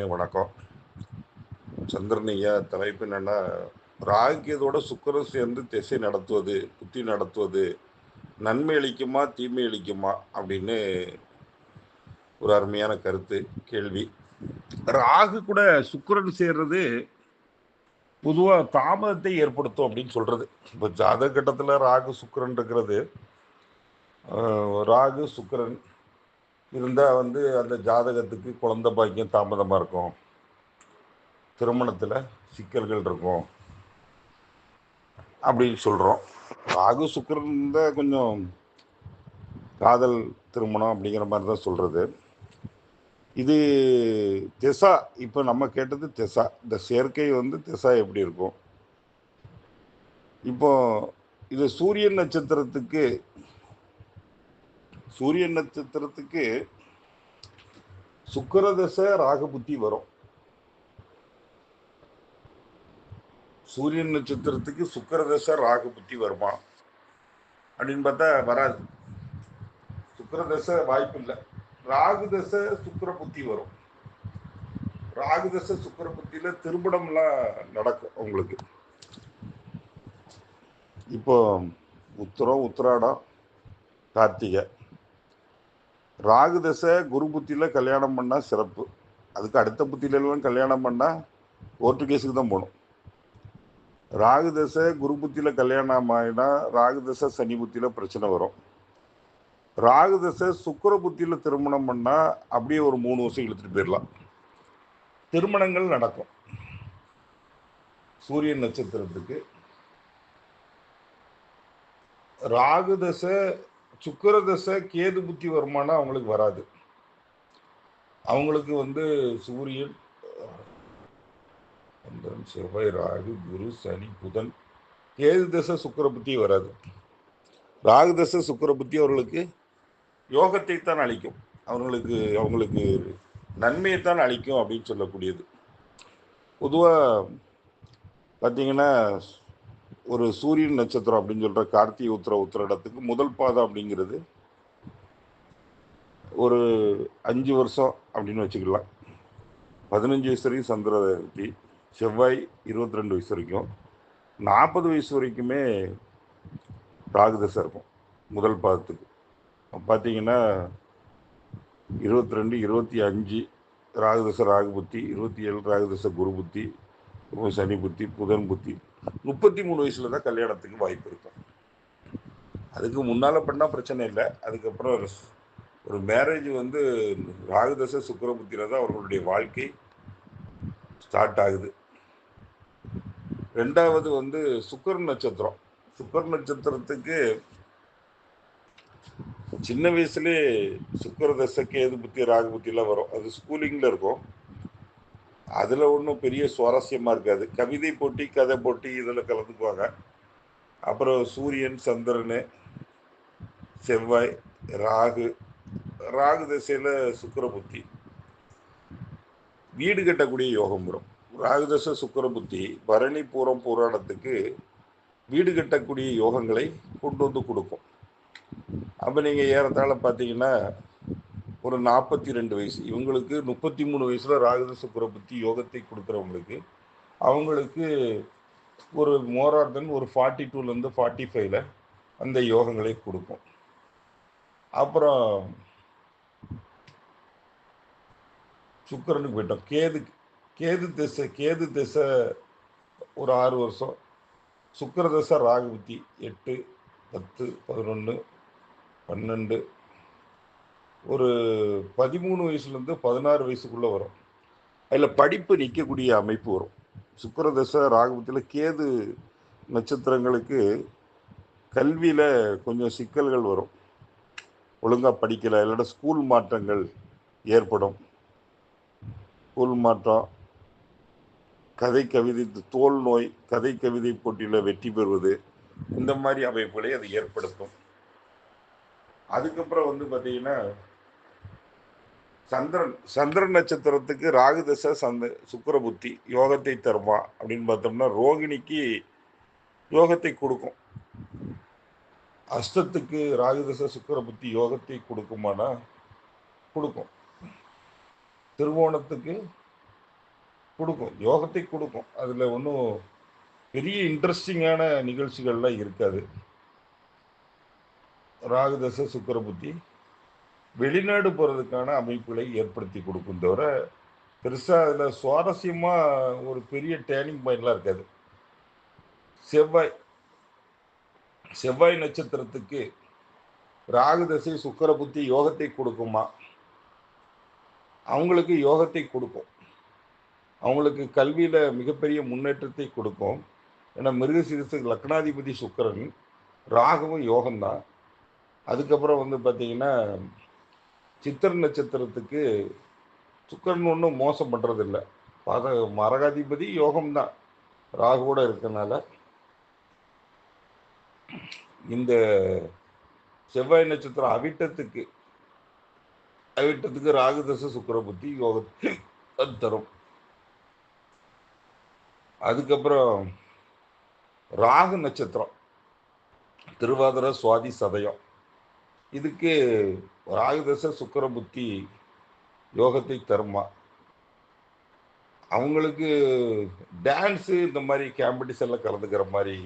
எல்லாருக்குமே வணக்கம். சந்திரனையா தலைப்பு என்னன்னா ராகியதோட சுக்கரம் சேர்ந்து திசை நடத்துவது புத்தி நடத்துவது நன்மை அளிக்குமா தீமை அளிக்குமா அப்படின்னு ஒரு அருமையான கருத்து கேள்வி. ராகு கூட சுக்கரன் சேர்றது பொதுவாக தாமதத்தை ஏற்படுத்தும் அப்படின்னு சொல்றது. இப்போ ஜாதக கட்டத்தில் ராகு சுக்கரன் இருக்கிறது. ராகு சுக்கிரன் இருந்தால் வந்து அந்த ஜாதகத்துக்கு குழந்த பாக்கியம் தாமதமாக இருக்கும். திருமணத்தில் சிக்கல்கள் இருக்கும். அப்படின்னு சொல்கிறோம் ராகு சுக்கரன் தான் கொஞ்சம் காதல் திருமணம் அப்படிங்கிற மாதிரி தான் சொல்கிறது இது திசா இப்போ நம்ம கேட்டது திசா. இந்த சேர்க்கை வந்து திசா எப்படி இருக்கும்? இப்போ இது சூரியன் நட்சத்திரத்துக்கு சூரியன் நட்சத்திரத்துக்கு சுக்கிர தசை புத்தி வரும். சூரியன் நட்சத்திரத்துக்கு சுக்கிர ராக புத்தி வருமா? அப்படின்னு பார்த்தா வராது. சுக்கரதசை வாய்ப்பு இல்லை. ராகு தசை சுக்கிர புத்தி வரும். ராகு தசை சுக்கிர புத்தியில திருமணம்லாம் நடக்கும் உங்களுக்கு இப்போ உத்தரம் உத்திராடம் கார்த்திகை. ராகு தசை குரு புத்தியில் கல்யாணம் பண்ணால் சிறப்பு. அதுக்கு அடுத்த புத்தியிலெல்லாம் கல்யாணம் பண்ணால் கோர்ட்டு கேஸுக்கு தான் போகணும். ராகு தசை குரு புத்தியில் கல்யாணம் ஆயினா ராகு தசை சனி புத்தியில் பிரச்சனை வரும். ராகு தசை சுக்கர புத்தியில் திருமணம் பண்ணால் அப்படியே ஒரு மூணு வருஷம் இழுத்துட்டு போயிடலாம். திருமணங்கள் நடக்கும். சூரியன் நட்சத்திரத்துக்கு. ராகு தசை சுக்கரதசை கேது புத்தி வருமானம் அவங்களுக்கு வராது. அவங்களுக்கு வந்து சூரியன் சந்திரன் செவ்வாய் ராகு குரு சனி புதன். கேது தசை சுக்கர புத்தி வராது. ராகு தசை சுக்கர புத்தி அவர்களுக்கு யோகத்தை தான் அளிக்கும். அவர்களுக்கு அவங்களுக்கு நன்மையை தான் அளிக்கும் அப்படின்னு சொல்லக்கூடியது. பொதுவாக பார்த்தீங்கன்னா ஒரு சூரியன் நட்சத்திரம் அப்படின்னு சொல்ற கார்த்திகை உத்திர உத்திரடத்துக்கு முதல் பாதம் அப்படிங்கிறது ஒரு அஞ்சு வருஷம் அப்படின்னு வச்சுக்கலாம். பதினஞ்சு வயசு வரைக்கும் சந்திரவதி செவ்வாய் இருபத்தி ரெண்டு வயசு வரைக்கும். நாற்பது வயசு வரைக்குமே ராகுதசை இருக்கும் முதல் பாதத்துக்கு. பார்த்தீங்கன்னா இருபத்தி ரெண்டு இருபத்தி அஞ்சு ராகுதச ராகு புத்தி இருபத்தி ஏழு ராகுதச குரு புத்தி சனி புத்தி புதன் புத்தி. முப்பத்தி மூணு வயசுல தான் கல்யாணத்துக்கு வாய்ப்பு இருக்கும். அதுக்கு முன்னால் பண்ணால் பிரச்சனை இல்லை. அதுக்கப்புறம் ஒரு ஒரு மேரேஜ் வந்து ராகுதசை சுக்கிரபுத்தியில தான் அவர்களுடைய வாழ்க்கை ஸ்டார்ட் ஆகுது. ரெண்டாவது வந்து சுக்கர நட்சத்திரம். சுக்கர நட்சத்திரத்துக்கு சின்ன வயசுலேயே சுக்கர தசை கேது புத்தி ராகு புத்திலாம் வரும். அது ஸ்கூலிங்கில் இருக்கும். அதில் ஒன்றும் பெரிய சுவாரஸ்யமாக இருக்காது. கவிதை போட்டி கதை போட்டி இதில் கலந்துக்குவாங்க. அப்புறம் சூரியன் சந்திரன் செவ்வாய் ராகு ராகு திசையில் சுக்கிர புத்தி வீடு கட்டக்கூடிய யோகம் வரும். ராகுதச சுக்கிர புத்தி பரணி பூரம் புராணத்துக்கு வீடு கட்டக்கூடிய யோகங்களை கொண்டு வந்து கொடுக்கும். அப்போ நீங்கள் ஏறத்தாழ பார்த்தீங்கன்னா ஒரு நாற்பத்தி ரெண்டு வயசு. இவங்களுக்கு முப்பத்தி மூணு வயசில் ராகுத புத்தி யோகத்தை கொடுக்குறவங்களுக்கு அவங்களுக்கு ஒரு மோரார் தென் ஒரு ஃபார்ட்டி டூலேருந்து ஃபார்ட்டி ஃபைவ்ல அந்த யோகங்களை கொடுக்கும். அப்புறம் சுக்கரனுக்கு போயிட்டோம். கேது கேது திசை கேது திசை ஒரு ஆறு வருஷம். சுக்கர தசை ராகுபுத்தி எட்டு பத்து பதினொன்று பன்னெண்டு ஒரு பதிமூணு வயசுலேருந்து பதினாறு வயசுக்குள்ளே வரும். அதில் படிப்பு நிற்கக்கூடிய அமைப்பு வரும். சுக்கரதசை ராகவத்தில் ராகுபத்தில் கேது நட்சத்திரங்களுக்கு கல்வியில் கொஞ்சம் சிக்கல்கள் வரும். ஒழுங்காக படிக்கலை இல்லாட்ட ஸ்கூல் மாற்றங்கள் ஏற்படும். ஸ்கூல் மாற்றம் கதை கவிதை தோல் நோய் கதை கவிதை போட்டியில் வெற்றி பெறுவது இந்த மாதிரி அமைப்புகளை அது ஏற்படுத்தும். அதுக்கப்புறம் வந்து பார்த்திங்கன்னா சந்திரன் சந்திரன் நட்சத்திரத்துக்கு ராகு தசை சந்த சுக்கிர புத்தி யோகத்தை தருமா அப்படின்னு பார்த்தோம்னா ரோகிணிக்கு யோகத்தை கொடுக்கும். அஷ்டத்துக்கு ராகு தசை சுக்கிர புத்தி யோகத்தை கொடுக்குமானா கொடுக்கும். திருவோணத்துக்கு கொடுக்கும் யோகத்தை கொடுக்கும். அதில் ஒன்றும் பெரிய இன்ட்ரெஸ்டிங்கான நிகழ்ச்சிகள்லாம் இருக்காது. ராகுதச சுக்கர புத்தி வெளிநாடு போகிறதுக்கான அமைப்புகளை ஏற்படுத்தி கொடுக்கும் தவிர பெருசாக அதில் சுவாரஸ்யமாக ஒரு பெரிய டேர்னிங் பாயிண்ட்லாம் இருக்காது. செவ்வாய். செவ்வாய் நட்சத்திரத்துக்கு ராகு தசை சுக்கர புத்தி யோகத்தை கொடுக்குமா? அவங்களுக்கு யோகத்தை கொடுக்கும். அவங்களுக்கு கல்வியில் மிகப்பெரிய முன்னேற்றத்தை கொடுக்கும். ஏன்னா மிருகசீரிசு லக்னாதிபதி சுக்கரன் ராகவும் யோகம்தான். அதுக்கப்புறம் வந்து பார்த்திங்கன்னா சித்திர நட்சத்திரத்துக்கு சுக்கரன் ஒன்றும் மோசம் பண்ணுறதில்ல பாத மரகாதிபதி யோகம்தான். ராகுவோட இருக்கனால. இந்த செவ்வாய் நட்சத்திரம் அவிட்டத்துக்கு அவிட்டத்துக்கு ராகுதச சுக்கர புத்தி யோகத்தை தரும். அதுக்கப்புறம் ராகு நட்சத்திரம். திருவாதிர சுவாதி சதயம். இதுக்கு ராகுதச சுக்கர புத்தி யோகத்தை தருமா? அவங்களுக்கு டான்ஸு இந்த மாதிரி காம்படிஷனில் கலந்துக்கிற மாதிரி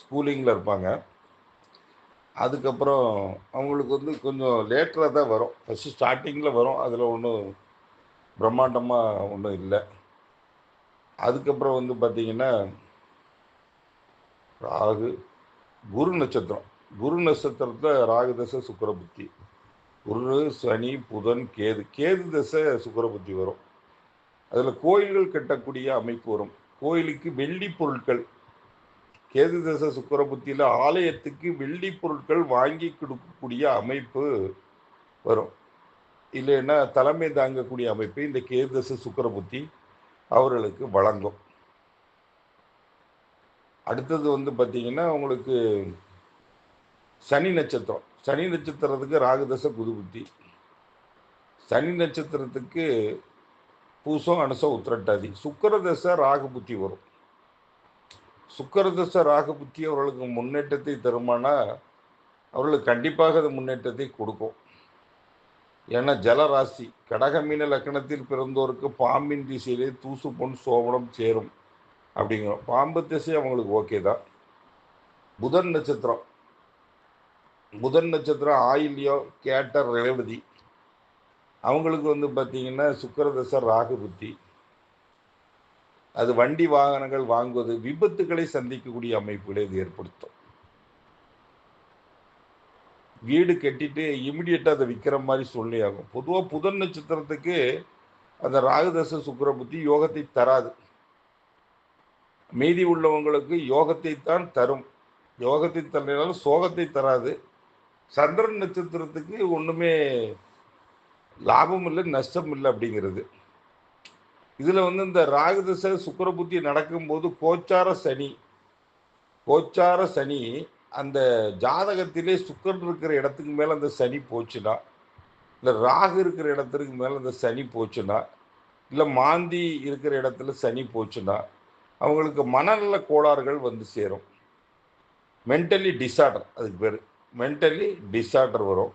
ஸ்கூலிங்கில் இருப்பாங்க. அதுக்கப்புறம் அவங்களுக்கு வந்து கொஞ்சம் லேட்டராக தான் வரும். ஃபஸ்ட்டு ஸ்டார்டிங்கில் வரும். அதில் ஒன்றும் பிரம்மாண்டமாக ஒன்றும் இல்லை. அதுக்கப்புறம் வந்து பார்த்திங்கன்னா ராகு குரு நட்சத்திரம். குரு நட்சத்திரத்தில் ராகு தசை சுக்கர புத்தி. குரு சனி புதன் கேது. கேது தசை சுக்கர புத்தி வரும். அதில் கோயில்கள் கட்டக்கூடிய அமைப்பு வரும். கோயிலுக்கு வெள்ளி பொருட்கள். கேது தசை சுக்கர புத்தியில் ஆலயத்துக்கு வெள்ளி பொருட்கள் வாங்கி கொடுக்கக்கூடிய அமைப்பு வரும். இல்லைன்னா தலைமை தாங்கக்கூடிய அமைப்பு இந்த கேது தசை சுக்கர புத்தி அவர்களுக்கு வழங்கும். அடுத்தது வந்து பார்த்திங்கன்னா உங்களுக்கு சனி நட்சத்திரம். சனி நட்சத்திரத்துக்கு ராகுதசை குரு புத்தி சனி நட்சத்திரத்துக்கு பூசம் அனுசம் உத்திரட்டாதி. சுக்கரதசை ராகு புத்தி வரும். சுக்கரதசை ராகு புத்தி அவர்களுக்கு முன்னேற்றத்தை தருமானா அவர்களுக்கு கண்டிப்பாக அது முன்னேற்றத்தை கொடுக்கும். ஏன்னா ஜலராசி கடகமீன லக்கணத்தில் பிறந்தோருக்கு பாம்பின் திசையிலே தூசு பொன் சோபனம் சேரும். அப்படிங்கிறோம் பாம்பு திசை அவங்களுக்கு ஓகே தான். புதன் நட்சத்திரம் புதன் நட்சத்திரம் ஆயில்யோ கேட்டர் ரேவதி. அவங்களுக்கு வந்து பார்த்திங்கன்னா சுக்கரதச ராகு புத்தி. அது வண்டி வாகனங்கள் வாங்குவது விபத்துக்களை சந்திக்கக்கூடிய அமைப்புகளை இது ஏற்படுத்தும். வீடு கட்டிட்டு இமிடியட்டாக அதை விற்கிற மாதிரி சூழ்நிலையாகும். ஆகும் பொதுவாக புதன் நட்சத்திரத்துக்கு அந்த ராகுதச சுக்கர புத்தி யோகத்தை தராது. மீதி உள்ளவங்களுக்கு யோகத்தை தான் தரும். யோகத்தை தரலைனாலும் சோகத்தை தராது. சந்திரன் நட்சத்திரத்துக்கு ஒன்றுமே லாபம் இல்லை நஷ்டம் இல்லை அப்படிங்கிறது. இதில் வந்து இந்த ராகுதச சுக்கர புத்தி நடக்கும்போது கோச்சார சனி கோச்சார சனி அந்த ஜாதகத்திலே சுக்கரன் இருக்கிற இடத்துக்கு மேலே அந்த சனி போச்சுன்னா இல்லை ராகு இருக்கிற இடத்துக்கு மேலே அந்த சனி போச்சுன்னா இல்லை மாந்தி இருக்கிற இடத்துல சனி போச்சுன்னா அவங்களுக்கு மனநல கோளாறுகள் வந்து சேரும். மென்டலி டிசார்டர் அதுக்கு பேர். மென்டலி டிஸார்டர் வரும்.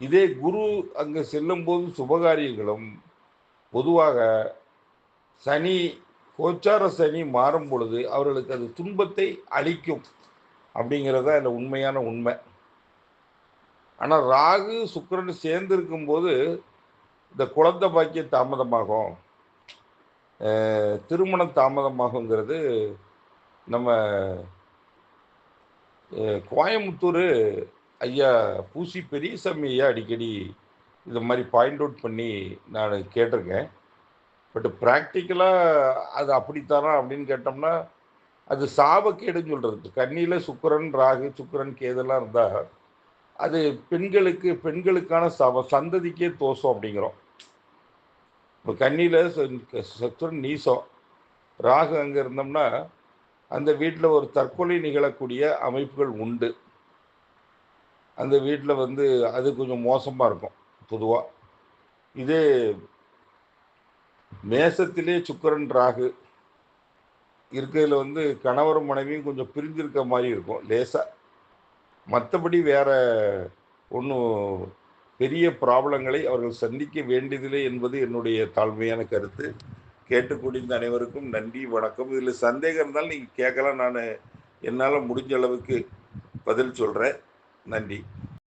இதே குரு அங்கே செல்லும்போது சுபகாரியங்களும் பொதுவாக சனி கோச்சார சனி மாறும் பொழுது அவர்களுக்கு அது துன்பத்தை அளிக்கும். அப்படிங்கிறது தான் அதில் உண்மையான உண்மை. ஆனால் ராகு சுக்கரன் சேர்ந்து இருக்கும்போது இந்த குழந்தை பாக்கியம் தாமதமாகும். திருமணம் தாமதமாகுங்கிறது நம்ம கோயம்புத்தூர் ஐயா பூசி பெரியசாமி ஐயா அடிக்கடி இது மாதிரி பாயிண்ட் அவுட் பண்ணி நான் கேட்டிருக்கேன். பட் ப்ராக்டிக்கலாக அது அப்படித்தானா அப்படின்னு கேட்டோம்னா அது சாபக்கேடுன்னு சொல்கிறது கண்ணியில் சுக்கரன் ராகு சுக்கரன் கேதெல்லாம் இருந்தால் அது பெண்களுக்கு பெண்களுக்கான சவ சந்ததிக்கே தோஷம் அப்படிங்கிறோம். இப்போ கண்ணியில் சுக்கரன் நீசம். ராகு அங்கே இருந்தோம்னா அந்த வீட்டில் ஒரு தற்கொலை நிகழக்கூடிய அமைப்புகள் உண்டு. அந்த வீட்டில் வந்து அது கொஞ்சம் மோசமாக இருக்கும் பொதுவாக இதே மேசத்திலே சுக்கரன் ராகு இருக்கிறதுல வந்து கணவரும் மனைவியும் கொஞ்சம் பிரிஞ்சிருக்க மாதிரி இருக்கும் லேசாக மற்றபடி வேற ஒன்றும் பெரிய ப்ராப்ளங்களை அவர்கள் சந்திக்க வேண்டியதில்லை என்பது என்னுடைய தாழ்மையான கருத்து. கேட்டுக்கூடிய அனைவருக்கும் நன்றி வணக்கம். இதில் சந்தேகம் இருந்தாலும் நீங்கள் கேட்கலாம். நான் என்னால் முடிஞ்ச அளவுக்கு பதில் சொல்கிறேன் நன்றி.